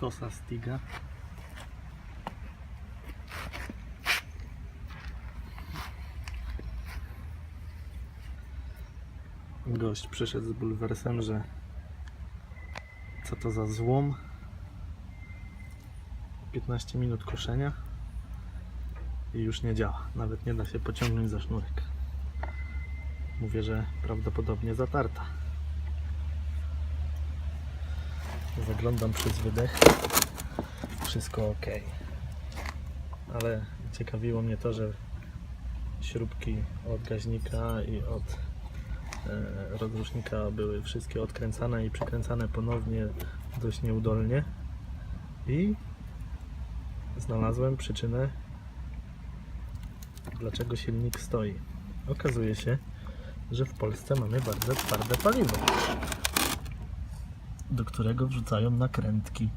kosa Stiga. Gość przyszedł z bulwersem, że co to za złom. 15 minut koszenia i już nie działa. Nawet nie da się pociągnąć za sznurek. Mówię, że prawdopodobnie zatarta. Zaglądam przez wydech. Wszystko ok. Ale ciekawiło mnie to, że śrubki od gaźnika i od e, rozrusznika były wszystkie odkręcane i przykręcane ponownie dość nieudolnie. I znalazłem przyczynę, dlaczego silnik stoi. Okazuje się, że w Polsce mamy bardzo twarde paliwo, do którego wrzucają nakrętki.